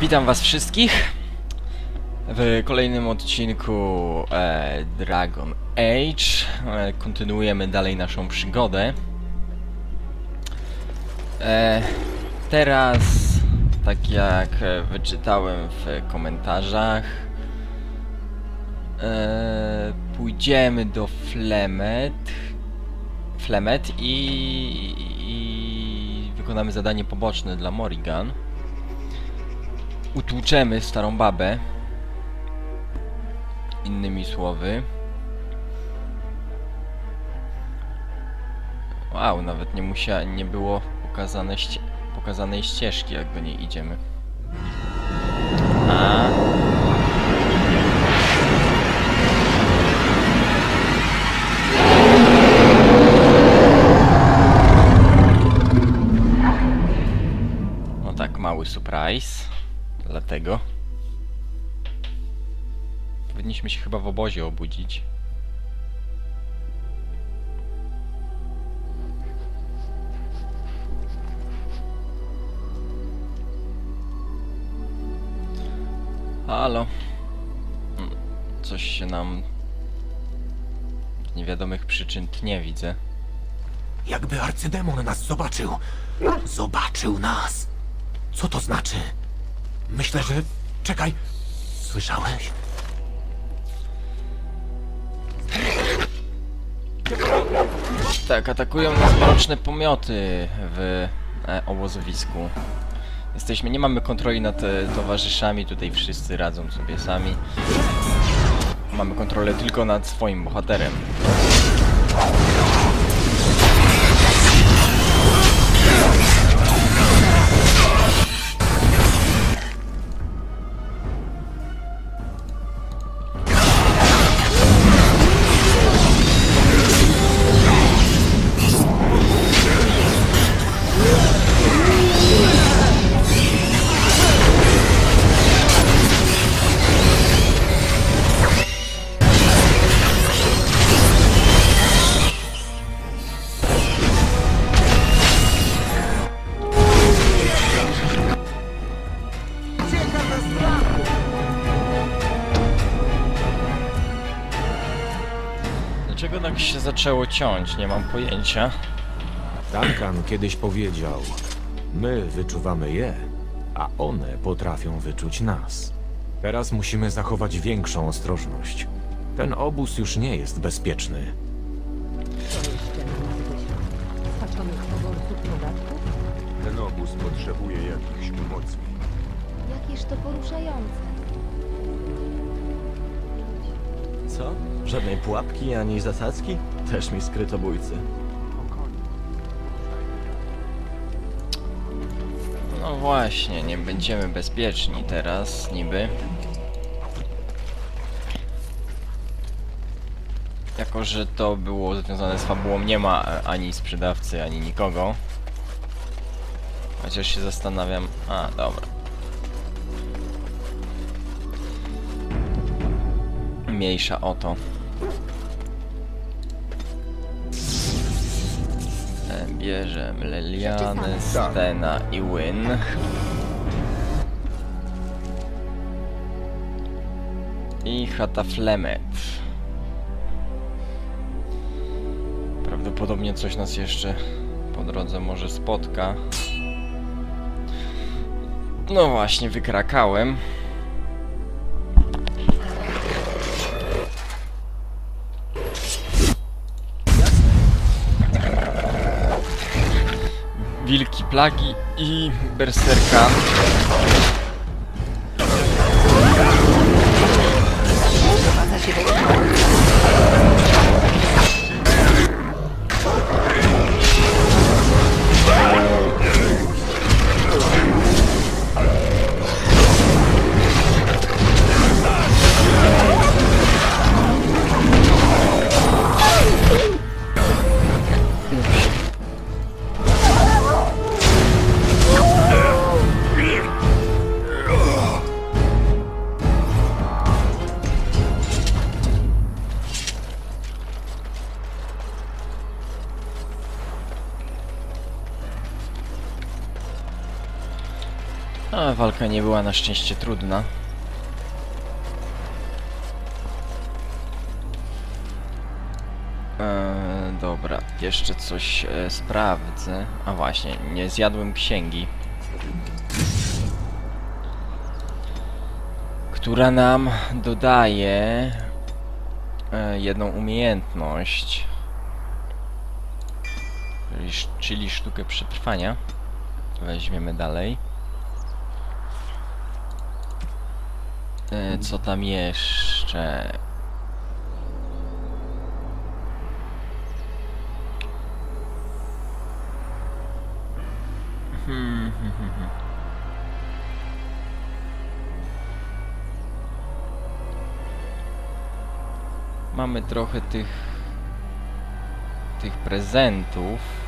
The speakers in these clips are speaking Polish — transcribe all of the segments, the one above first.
Witam was wszystkich w kolejnym odcinku e, Dragon Age. E, kontynuujemy dalej naszą przygodę. E, teraz, tak jak wyczytałem w komentarzach, e, pójdziemy do Flemet, Flemet i, i wykonamy zadanie poboczne dla Morrigan utłuczemy starą babę. Innymi słowy. Wow, nawet nie musiała, nie było pokazane ście pokazanej ścieżki, jak do niej idziemy. A. No tak, mały surprise. Dlatego. Powinniśmy się chyba w obozie obudzić. Halo. Coś się nam z niewiadomych przyczyn tnie widzę. Jakby arcydemon nas zobaczył. Zobaczył nas. Co to znaczy? Myślę, że... Czekaj. Słyszałeś? Tak, atakują nas mroczne pomioty w e, obozowisku. Jesteśmy, nie mamy kontroli nad e, towarzyszami, tutaj wszyscy radzą sobie sami. Mamy kontrolę tylko nad swoim bohaterem. Dlaczego tak się zaczęło ciąć? Nie mam pojęcia. Duncan kiedyś powiedział: My wyczuwamy je, a one potrafią wyczuć nas. Teraz musimy zachować większą ostrożność. Ten obóz już nie jest bezpieczny. Spaczonych poborców podatków? Ten obóz potrzebuje jakichś umocnień. Jakież to poruszające. Co? Żadnej pułapki ani zasadzki? Też mi skrytobójcy. No właśnie, nie będziemy bezpieczni teraz, niby. Jako, że to było związane z fabułą, nie ma ani sprzedawcy, ani nikogo. Chociaż się zastanawiam... A, dobra. Mniejsza o to. Bierzemy Lelianę, Stena i Win. I chata Flemet. Prawdopodobnie coś nas jeszcze po drodze może spotka. No właśnie, wykrakałem. Wilki Plagi i Berserka. Walka nie była na szczęście trudna. Eee, dobra, jeszcze coś e, sprawdzę. A właśnie, nie zjadłem księgi. Która nam dodaje e, jedną umiejętność. Czyli, czyli sztukę przetrwania. Weźmiemy dalej. E, Co tam jeszcze? Mamy trochę tych tych prezentów.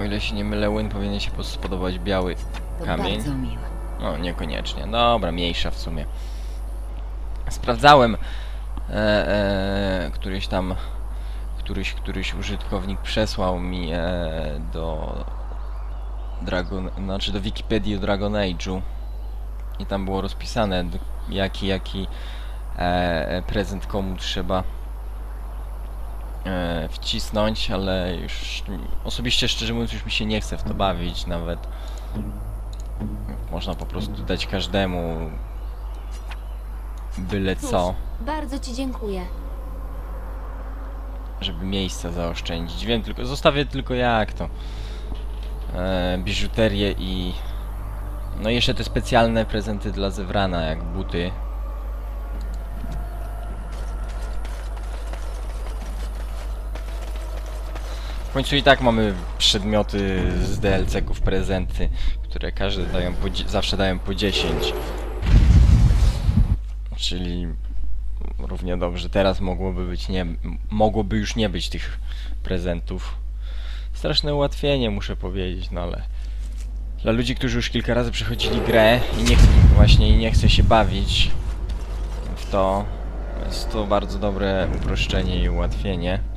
O ile się nie mylę, Win powinien się spodobać biały To kamień. bardzo. No, niekoniecznie. Dobra, mniejsza w sumie. Sprawdzałem e, e, któryś tam któryś, któryś użytkownik przesłał mi e, do Dragon, znaczy do Wikipedii o Dragon Age'u i tam było rozpisane jaki, jaki e, prezent komu trzeba e, wcisnąć, ale już osobiście szczerze mówiąc już mi się nie chce w to bawić nawet. Można po prostu dać każdemu byle co, Bardzo ci dziękuję. żeby miejsca zaoszczędzić. Wiem tylko, zostawię tylko jak to. E, biżuterię i no i jeszcze te specjalne prezenty dla Zewrana, jak buty. W końcu i tak mamy przedmioty z DLC-ków, prezenty, które każde dają zawsze dają po 10. Czyli równie dobrze teraz mogłoby być nie, mogłoby już nie być tych prezentów. Straszne ułatwienie muszę powiedzieć, no ale dla ludzi, którzy już kilka razy przechodzili grę i nie właśnie i nie chce się bawić w to, jest to bardzo dobre uproszczenie i ułatwienie.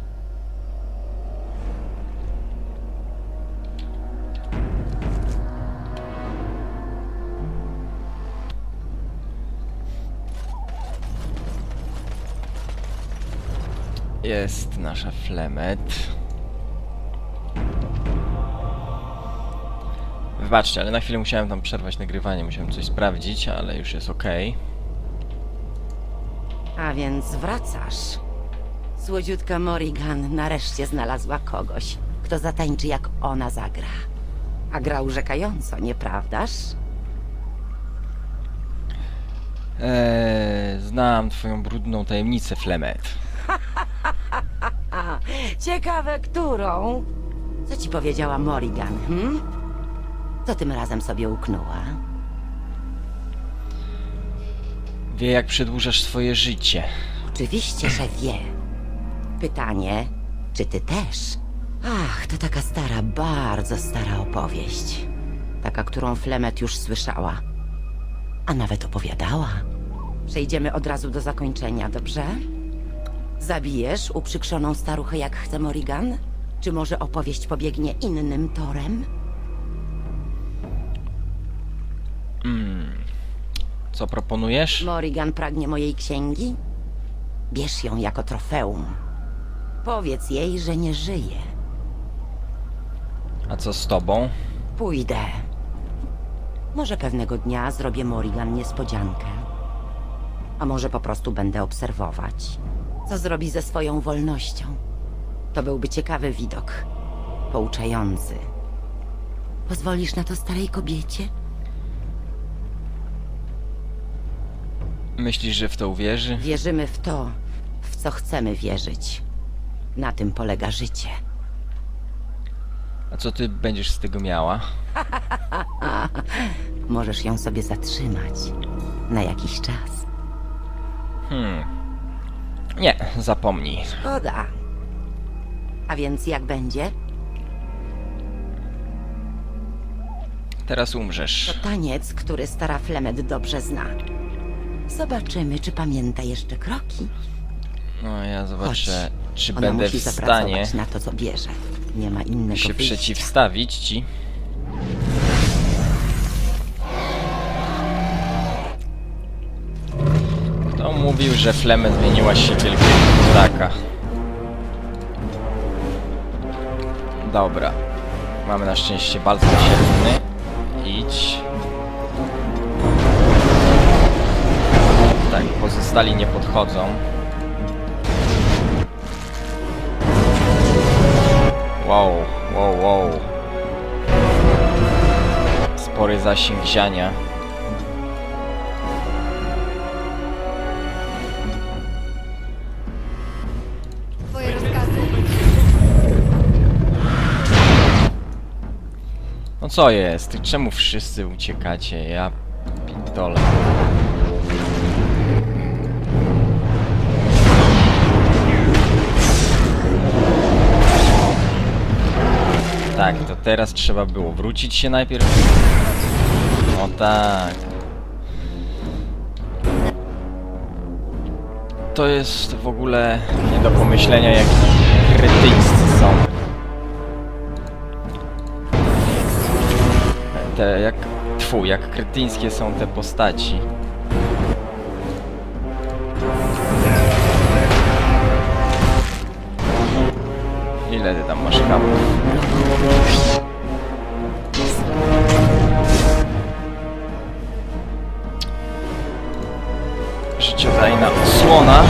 Jest nasza flemet. Wybaczcie, ale na chwilę musiałem tam przerwać nagrywanie, musiałem coś sprawdzić, ale już jest ok. A więc wracasz. Słodziutka Morrigan nareszcie znalazła kogoś, kto zatańczy jak ona zagra. A gra urzekająco, nieprawdaż? Eee, znam twoją brudną tajemnicę, Flemet. Ciekawe którą? Co ci powiedziała Morrigan, hm? Co tym razem sobie uknęła? Wie, jak przedłużasz swoje życie. Oczywiście, że wie. Pytanie, czy ty też? Ach, to taka stara, bardzo stara opowieść. Taka, którą Flemet już słyszała. A nawet opowiadała. Przejdziemy od razu do zakończenia, dobrze? Zabijesz uprzykrzoną staruchę jak chce Morrigan? Czy może opowieść pobiegnie innym torem? Co proponujesz? Morrigan pragnie mojej księgi? Bierz ją jako trofeum. Powiedz jej, że nie żyje. A co z tobą? Pójdę. Może pewnego dnia zrobię Morrigan niespodziankę. A może po prostu będę obserwować, co zrobi ze swoją wolnością. To byłby ciekawy widok. Pouczający. Pozwolisz na to starej kobiecie? Myślisz, że w to uwierzy? Wierzymy w to, w co chcemy wierzyć. Na tym polega życie. A co ty będziesz z tego miała? Możesz ją sobie zatrzymać. Na jakiś czas. Hmm. Nie, zapomnij. Szkoda. A więc jak będzie? Teraz To umrzesz. taniec, który stara Flemet dobrze zna. Zobaczymy, czy pamięta jeszcze kroki. No ja zobaczę, czy Ona będę musi w stanie. zapracować na to, co bierze. Nie ma innego się wyjścia. przeciwstawić ci. Mówił, że Flemę zmieniła się w wielkiego ptaka? Dobra. Mamy na szczęście balsam sierpny. Idź. Tak, pozostali nie podchodzą. Wow, wow, wow. Spory zasięg ziania. No co jest? Czemu wszyscy uciekacie? Ja pindole. Tak, to teraz trzeba było wrócić się najpierw. No tak. To jest w ogóle nie do pomyślenia, jak krytyjscy są. Te jak... Tfu, jak kretyńskie są te postaci. Ile ty tam masz kapów? Życiodajna osłona.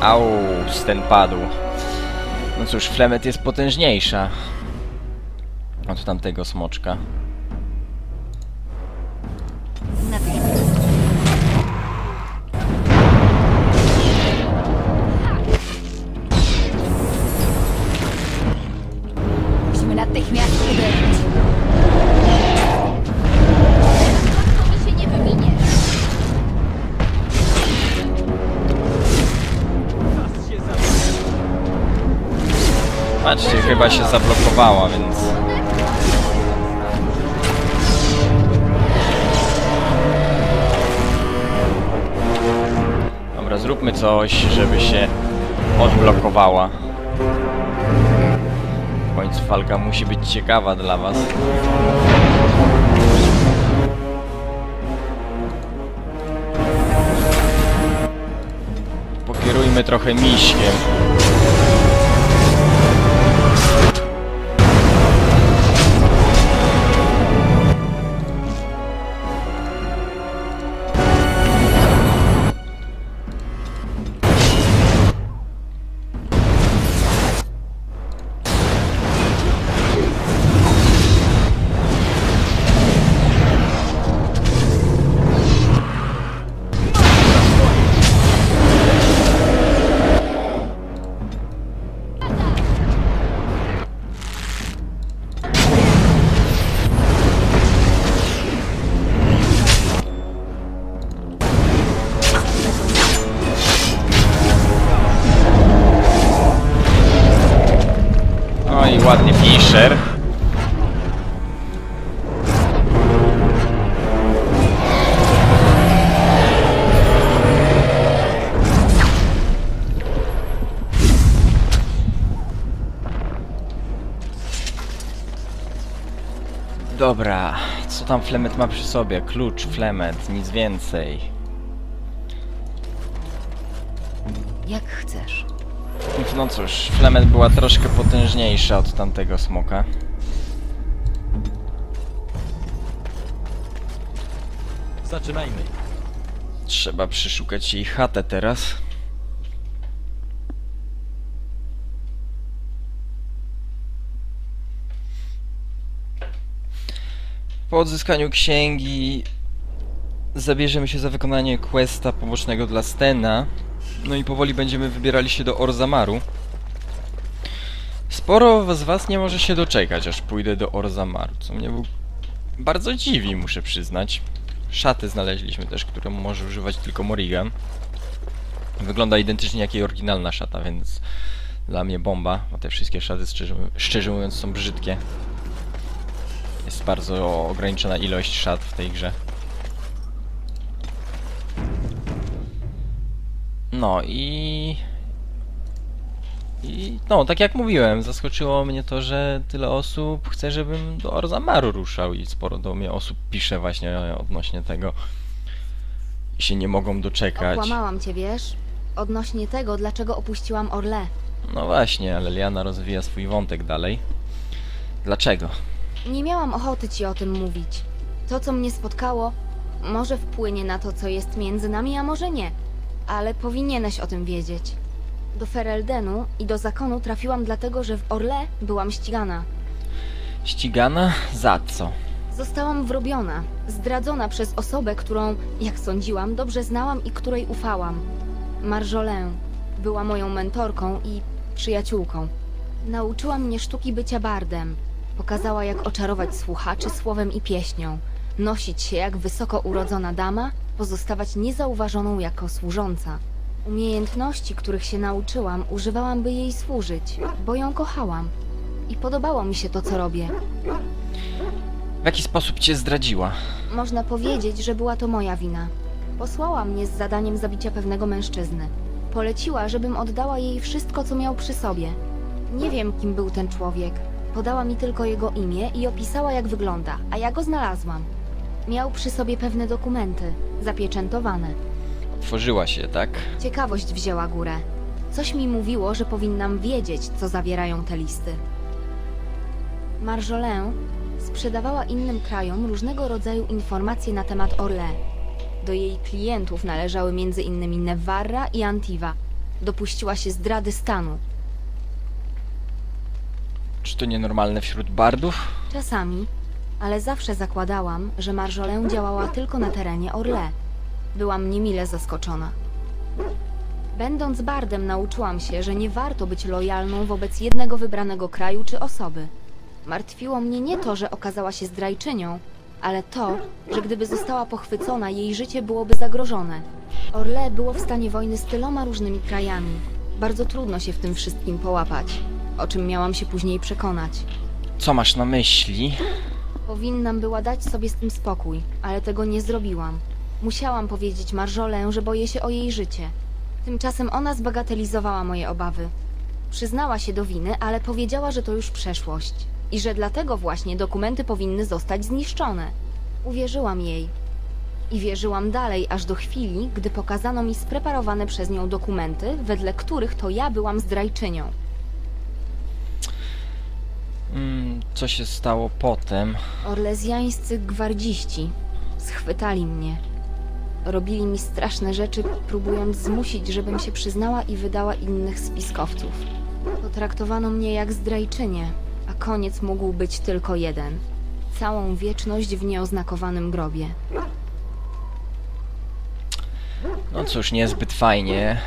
Au, ten padł. No cóż, Flemet jest potężniejsza od tamtego smoczka. Chyba się zablokowała, więc... Dobra, zróbmy coś, żeby się odblokowała. W końcu walka musi być ciekawa dla was. Pokierujmy trochę miśkiem. Dobra, co tam Flemet ma przy sobie? Klucz, Flemet, nic więcej. Jak chcesz. No cóż, Flemet była troszkę potężniejsza od tamtego smoka. Zaczynajmy. Trzeba przeszukać jej chatę teraz. Po odzyskaniu księgi zabierzemy się za wykonanie questa pobocznego dla Stena. No i powoli będziemy wybierali się do Orzamaru. Sporo z was nie może się doczekać, aż pójdę do Orzamaru, co mnie w- bardzo dziwi, muszę przyznać. Szaty znaleźliśmy też, które może używać tylko Morrigan. Wygląda identycznie jak jej oryginalna szata, więc dla mnie bomba, bo te wszystkie szaty szczerze mówiąc są brzydkie. Jest bardzo ograniczona ilość szat w tej grze. No i... I no, tak jak mówiłem, zaskoczyło mnie to, że tyle osób chce, żebym do Orzamaru ruszał i sporo do mnie osób pisze właśnie odnośnie tego. I się nie mogą doczekać. Okłamałam cię, wiesz? Odnośnie tego, dlaczego opuściłam Orle. No właśnie, ale Liana rozwija swój wątek dalej. Dlaczego? Nie miałam ochoty ci o tym mówić. To, co mnie spotkało, może wpłynie na to, co jest między nami, a może nie. Ale powinieneś o tym wiedzieć. Do Fereldenu i do zakonu trafiłam dlatego, że w Orle byłam ścigana. Ścigana? Za co? Zostałam wrobiona, zdradzona przez osobę, którą, jak sądziłam, dobrze znałam i której ufałam. Marjolę była moją mentorką i przyjaciółką. Nauczyła mnie sztuki bycia bardem. Pokazała, jak oczarować słuchaczy słowem i pieśnią. Nosić się jak wysoko urodzona dama, pozostawać niezauważoną jako służąca. Umiejętności, których się nauczyłam, używałam, by jej służyć, bo ją kochałam. I podobało mi się to, co robię. W jaki sposób cię zdradziła? Można powiedzieć, że była to moja wina. Posłała mnie z zadaniem zabicia pewnego mężczyzny. Poleciła, żebym oddała jej wszystko, co miał przy sobie. Nie wiem, kim był ten człowiek. Podała mi tylko jego imię i opisała, jak wygląda, a ja go znalazłam. Miał przy sobie pewne dokumenty, zapieczętowane. Otworzyła się, tak? Ciekawość wzięła górę. Coś mi mówiło, że powinnam wiedzieć, co zawierają te listy. Marjolę sprzedawała innym krajom różnego rodzaju informacje na temat Orle. Do jej klientów należały m.in. Nevarra i Antiva. Dopuściła się zdrady stanu. Czy to nienormalne wśród bardów? Czasami, ale zawsze zakładałam, że Marjolę działała tylko na terenie Orle. Byłam niemile zaskoczona. Będąc bardem nauczyłam się, że nie warto być lojalną wobec jednego wybranego kraju czy osoby. Martwiło mnie nie to, że okazała się zdrajczynią, ale to, że gdyby została pochwycona, jej życie byłoby zagrożone. Orle było w stanie wojny z tyloma różnymi krajami. Bardzo trudno się w tym wszystkim połapać, o czym miałam się później przekonać. Co masz na myśli? Powinnam była dać sobie z tym spokój, ale tego nie zrobiłam. Musiałam powiedzieć Marjolę, że boję się o jej życie. Tymczasem ona zbagatelizowała moje obawy. Przyznała się do winy, ale powiedziała, że to już przeszłość i że dlatego właśnie dokumenty powinny zostać zniszczone. Uwierzyłam jej. I wierzyłam dalej, aż do chwili, gdy pokazano mi spreparowane przez nią dokumenty, wedle których to ja byłam zdrajczynią. Mm, co się stało potem? Orlezjańscy gwardziści schwytali mnie. Robili mi straszne rzeczy, próbując zmusić, żebym się przyznała i wydała innych spiskowców. Potraktowano mnie jak zdrajczynię, a koniec mógł być tylko jeden. Całą wieczność w nieoznakowanym grobie. No cóż, niezbyt fajnie.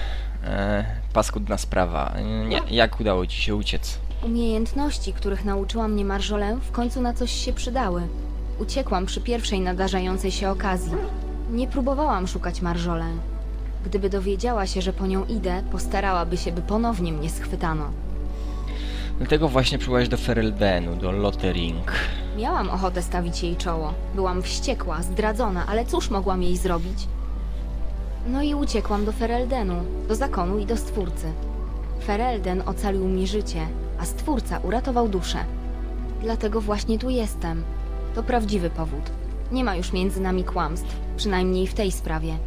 E, paskudna sprawa. Nie, jak udało ci się uciec? Umiejętności, których nauczyła mnie Marjolę, w końcu na coś się przydały. Uciekłam przy pierwszej nadarzającej się okazji. Nie próbowałam szukać Marjolę. Gdyby dowiedziała się, że po nią idę, postarałaby się, by ponownie mnie schwytano. Dlatego właśnie przybyłaś do Fereldenu, do Lottering. Miałam ochotę stawić jej czoło. Byłam wściekła, zdradzona, ale cóż mogłam jej zrobić? No i uciekłam do Fereldenu, do zakonu i do Stwórcy. Ferelden ocalił mi życie, a Stwórca uratował duszę. Dlatego właśnie tu jestem. To prawdziwy powód. Nie ma już między nami kłamstw, przynajmniej w tej sprawie.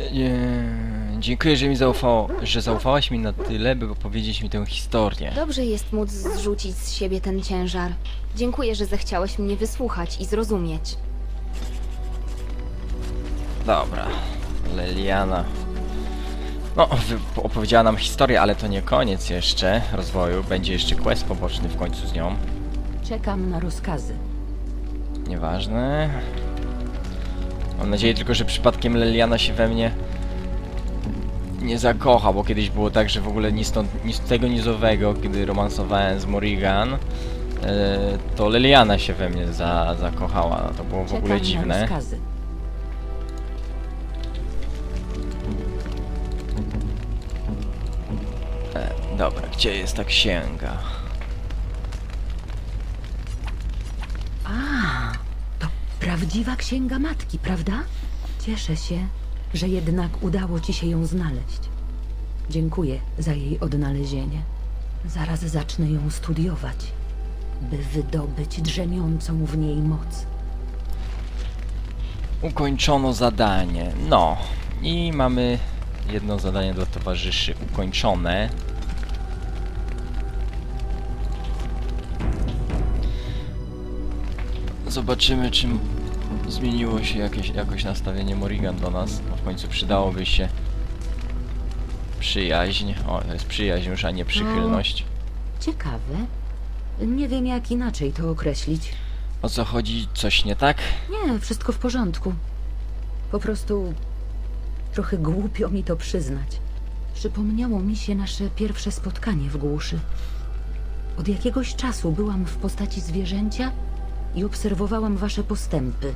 E, dziękuję, że mi zaufało, że zaufałaś mi na tyle, by opowiedzieć mi tę historię. Dobrze jest móc zrzucić z siebie ten ciężar. Dziękuję, że zechciałeś mnie wysłuchać i zrozumieć. Dobra, Leliana. No, opowiedziała nam historię, ale to nie koniec jeszcze rozwoju. Będzie jeszcze quest poboczny w końcu z nią. Czekam na rozkazy. Nieważne. Mam nadzieję tylko, że przypadkiem Leliana się we mnie nie zakocha, bo kiedyś było tak, że w ogóle ni stąd, ni z tego nizowego, kiedy romansowałem z Morrigan, e, to Leliana się we mnie za, zakochała. To było w Czekam ogóle na dziwne. rozkazy. Dobra, gdzie jest ta księga? A, to prawdziwa księga matki, prawda? Cieszę się. że jednak udało ci się ją znaleźć. Dziękuję za jej odnalezienie. Zaraz zacznę ją studiować, by wydobyć drzemiącą w niej moc. Ukończono zadanie. No. I mamy jedno zadanie dla towarzyszy ukończone. Zobaczymy, czym zmieniło się jakieś, jakoś nastawienie Morrigan do nas. Bo w końcu przydałoby się przyjaźń. O, to jest przyjaźń już, a nie przychylność. Ciekawe. Nie wiem, jak inaczej to określić. O co chodzi? Coś nie tak? Nie, wszystko w porządku. Po prostu trochę głupio mi to przyznać. Przypomniało mi się nasze pierwsze spotkanie w głuszy. Od jakiegoś czasu byłam w postaci zwierzęcia i obserwowałam wasze postępy.